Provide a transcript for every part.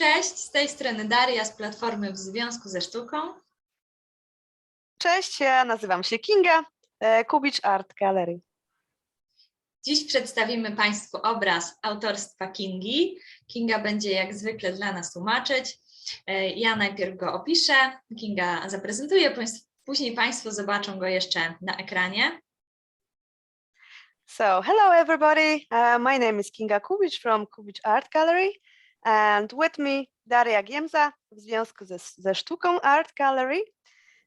Cześć, z tej strony Daria z Platformy w Związku ze Sztuką. Cześć, ja nazywam się Kinga, e, Kubicz Art Gallery. Dziś przedstawimy Państwu obraz autorstwa Kingi. Kinga będzie jak zwykle dla nas tłumaczyć. E, Ja najpierw go opiszę, Kinga zaprezentuje, później Państwo zobaczą go jeszcze na ekranie. So, hello everybody, uh, my name is Kinga Kubicz from Kubicz Art Gallery and with me Daria Giemza w związku ze, ze Sztuką Art Gallery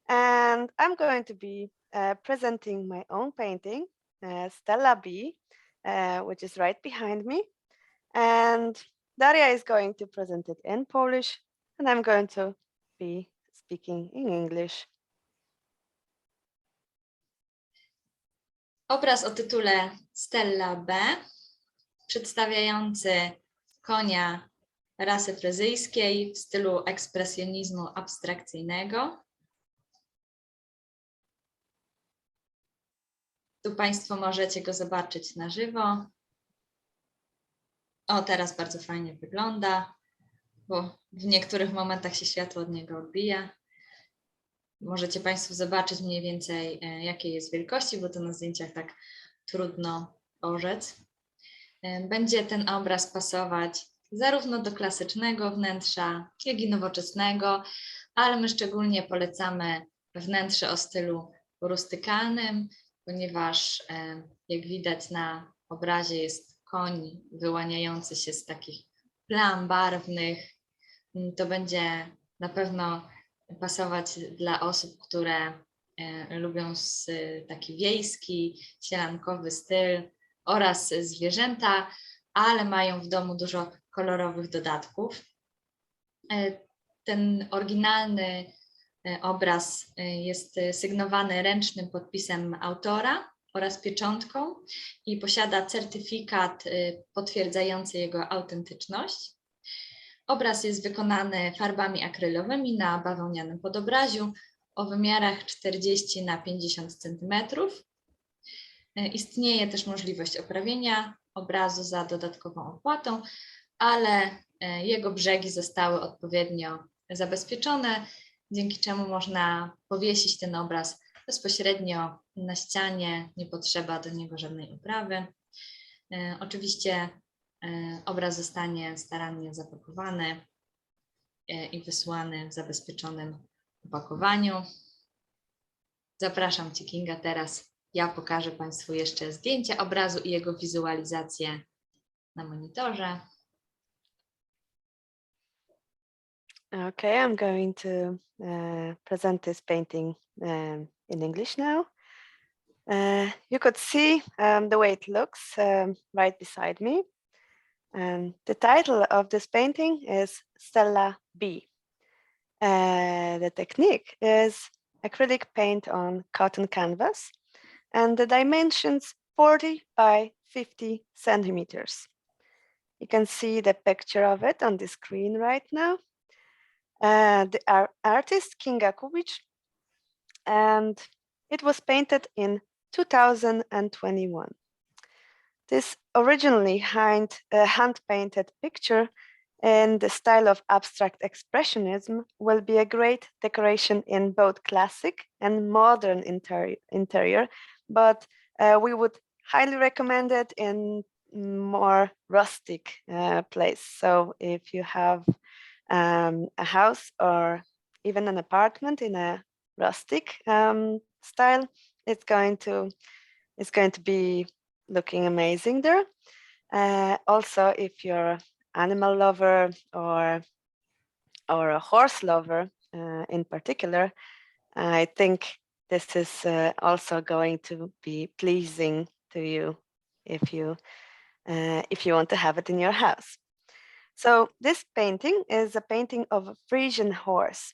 and I'm going to be uh, presenting my own painting, uh, Stella B, uh, which is right behind me and Daria is going to present it in Polish and I'm going to be speaking in English. Obraz o tytule Stella B, przedstawiający konia rasy fryzyjskiej w stylu ekspresjonizmu abstrakcyjnego. Tu Państwo możecie go zobaczyć na żywo. O, teraz bardzo fajnie wygląda, bo w niektórych momentach się światło od niego odbija. Możecie Państwo zobaczyć mniej więcej, e, jakiej jest wielkości, bo to na zdjęciach tak trudno orzec. E, Będzie ten obraz pasować zarówno do klasycznego wnętrza, jak i nowoczesnego, ale my szczególnie polecamy wnętrze o stylu rustykalnym, ponieważ e, jak widać na obrazie jest koń wyłaniający się z takich plam barwnych. Mm, To będzie na pewno pasować dla osób, które e, lubią taki wiejski, sielankowy styl oraz zwierzęta, ale mają w domu dużo kolorowych dodatków. E, Ten oryginalny e, obraz e, jest sygnowany ręcznym podpisem autora oraz pieczątką i posiada certyfikat potwierdzający jego autentyczność. Obraz jest wykonany farbami akrylowymi na bawełnianym podobraziu o wymiarach 40 na 50 cm. Istnieje też możliwość oprawienia obrazu za dodatkową opłatą, ale e, jego brzegi zostały odpowiednio zabezpieczone, dzięki czemu można powiesić ten obraz bezpośrednio na ścianie, nie potrzeba do niego żadnej oprawy. E, Oczywiście E, Obraz zostanie starannie zapakowany i wysłany w zabezpieczonym opakowaniu. Zapraszam Cię, Kinga, teraz. Ja pokażę Państwu jeszcze zdjęcie obrazu i jego wizualizację na monitorze. Okay, I'm going to uh, present this painting um, in English now. Uh, you could see um, the way it looks um, right beside me. And the title of this painting is Stella B. Uh, the technique is acrylic paint on cotton canvas, and the dimensions 40 by 50 centimeters. You can see the picture of it on the screen right now the ar- artist Kinga Kubic, and it was painted in 2021. This originally hand, uh, hand-painted picture in the style of abstract expressionism will be a great decoration in both classic and modern interior, interior but uh, we would highly recommend it in more rustic uh, place. So if you have um, a house or even an apartment in a rustic um, style, it's going to it's going to be looking amazing there. Uh, also, if you're animal lover or or a horse lover uh, in particular, I think this is uh, also going to be pleasing to you if you uh, if you want to have it in your house. So this painting is a painting of a Frisian horse.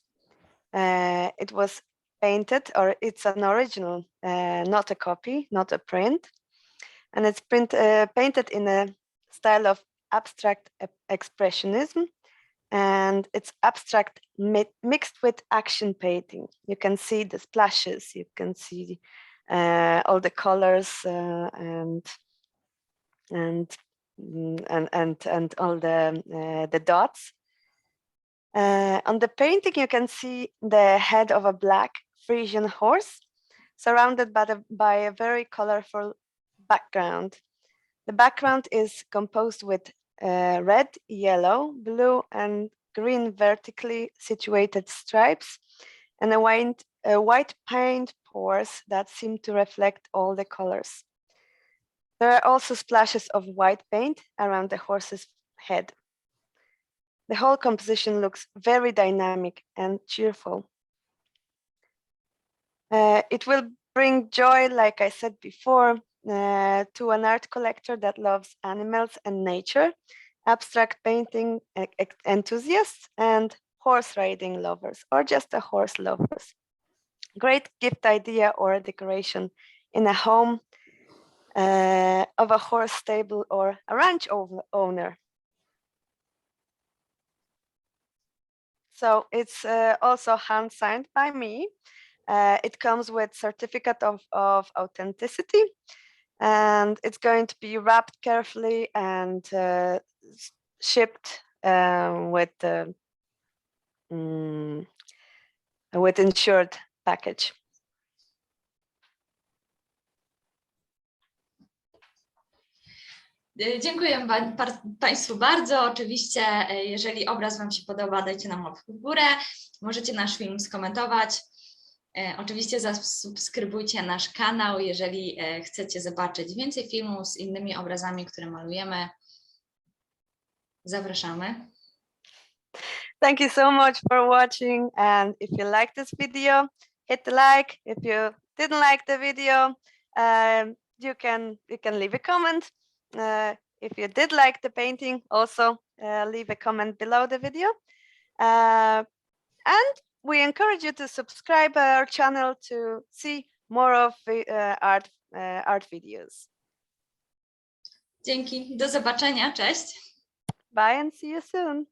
Uh, it was painted, or it's an original, uh, not a copy, not a print, and it's print uh, painted in a style of abstract expressionism, and it's abstract mi- mixed with action painting. You can see the splashes, you can see uh, all the colors uh, and and and and and all the uh, the dots Uh, on the painting, you can see the head of a black Frisian horse surrounded by, the, by a very colorful background. The background is composed with uh, red, yellow, blue, and green vertically situated stripes and a white, a white paint pours that seem to reflect all the colors. There are also splashes of white paint around the horse's head. The whole composition looks very dynamic and cheerful. Uh, it will bring joy, like I said before, uh, to an art collector that loves animals and nature, abstract painting enthusiasts, and horse riding lovers, or just a horse lovers. Great gift idea or decoration in a home uh, of a horse stable or a ranch owner. So it's uh, also hand signed by me. Uh, it comes with certificate of, of authenticity and it's going to be wrapped carefully and uh, shipped um, with uh, mm, with insured package. Dziękuję ba- par- Państwu bardzo. Oczywiście, e, jeżeli obraz Wam się podoba, dajcie nam łapkę w górę. Możecie nasz film skomentować. E, Oczywiście zasubskrybujcie nasz kanał, jeżeli chcecie zobaczyć więcej filmów z innymi obrazami, które malujemy. Zapraszamy. Thank you so much for watching. And if you like this video, hit the like. If you didn't like the video, um, you can you can leave a comment. Uh, if you did like the painting, also uh, leave a comment below the video. Uh, and we encourage you to subscribe our channel to see more of the, uh, art uh, art videos. Dzięki. Do zobaczenia. Cześć. Bye and see you soon.